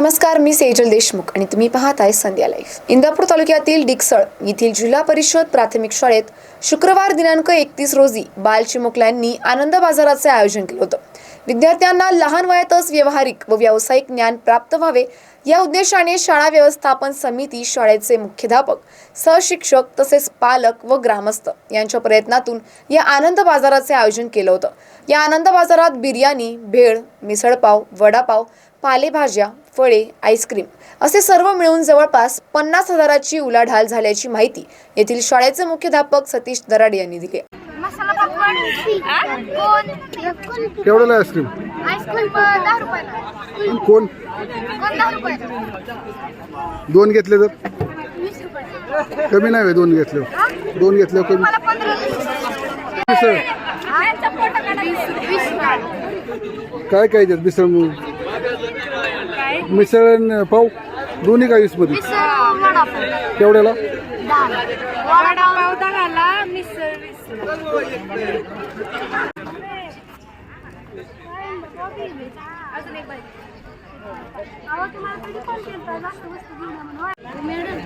नमस्कार मी सेजल देशमुख आणि तुम्ही पाहताय संध्या लाईफ इंदापूर तालुक्यातील डिकसळ येथील जिल्हा परिषद प्राथमिक शाळेत शुक्रवार दिनांक एकतीस रोजी बाल चिमुकल्यांनी आनंद बाजाराचे आयोजन केलं होतं. विद्यार्थ्यांना लहान वयातच व्यावहारिक व व्यावसायिक ज्ञान प्राप्त व्हावे या उद्देशाने शाळा व्यवस्थापन समिती शाळेचे मुख्याध्यापक सहशिक्षक तसेच पालक व ग्रामस्थ यांच्या प्रयत्नातून या आनंद बाजाराचे आयोजन केलं होतं. या आनंद बाजारात बिर्याणी भेळ मिसळपाव वडापाव पालेभाज्या फळे आईस्क्रीम असे सर्व मिळून जवळपास पन्नास हजाराची उलाढाल झाल्याची माहिती येथील शाळेचे मुख्याध्यापक सतीश दराडे यांनी दिली. मसाला पापड कोण? कोण केवढ्याला आईस्क्रीम? कोण? दोन घेतले तर? कमी नाही दोन घेतले. दोन घेतले कमी. काय काय त्यात मिसळ मग? मिसळ आणि पाव दोन्ही का वीसमध्ये? वीस वडापाव. केवढ्याला दहा वडापाव दहाला मिसळ अजून एक बाई अहो तुम्हाला कधी कॉल केला जास्त वस्तू घेऊन या म्हणून मॅडम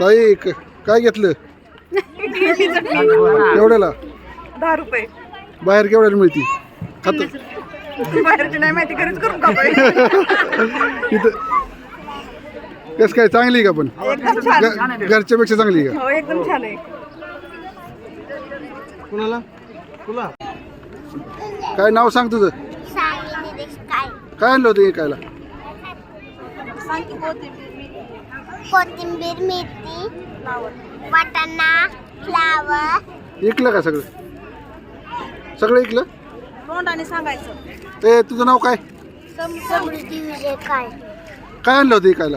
ताई काय घेतलं? केवढ्याला दहा रुपये. बाहेर केवढ्याला मिळती? खात बाहेरची नाही माहिती घरीच करून इथं कसं काय चांगली आहे का पण? एकदम छान घ- घरच्यापेक्षा चांगली आहे हो एकदम छान आहे. का काय नाव सांग तुझं? काय आणलं होतं ऐकायला? कोथिंबीर मेथी वाटाणा फ्लावर. ऐकलं का सगळं? सगळं ऐकलं तोंडाने सांगायचं. ए तुझं नाव काय? समृद्धी काय काय आणलं होतं ऐकायला?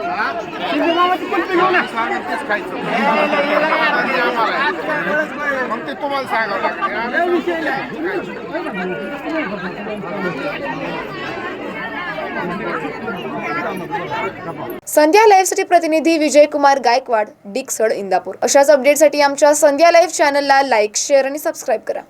संध्या लाईव्हसाठी प्रतिनिधी विजय कुमार गायकवाड डिकसड इंदापूर. अशाच अपडेटसाठी आमच्या संध्या लाईव्ह चॅनलला लाईक शेअर आणि सबस्क्राईब करा.